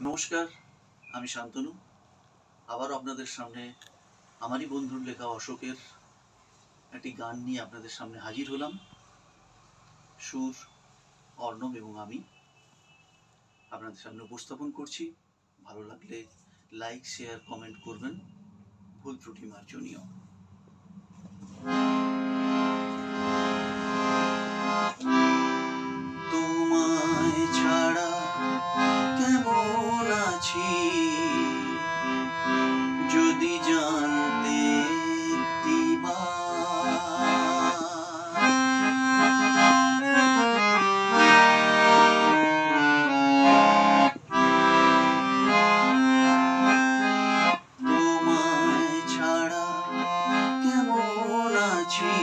নমস্কার, আমি শান্তনু। আবার আপনাদের সামনে আমারই বন্ধুর লেখা অশোকের একটি গান নিয়ে আপনাদের সামনে হাজির হলাম। সুর, অর্ণব এবং আমি আপনাদের সামনে উপস্থাপন করছি। ভালো লাগলে লাইক শেয়ার কমেন্ট করবেন। ভুল ত্রুটি মার্জনীয়। আছি যদি জানতে। তোমায় ছাড়া কেমন আছি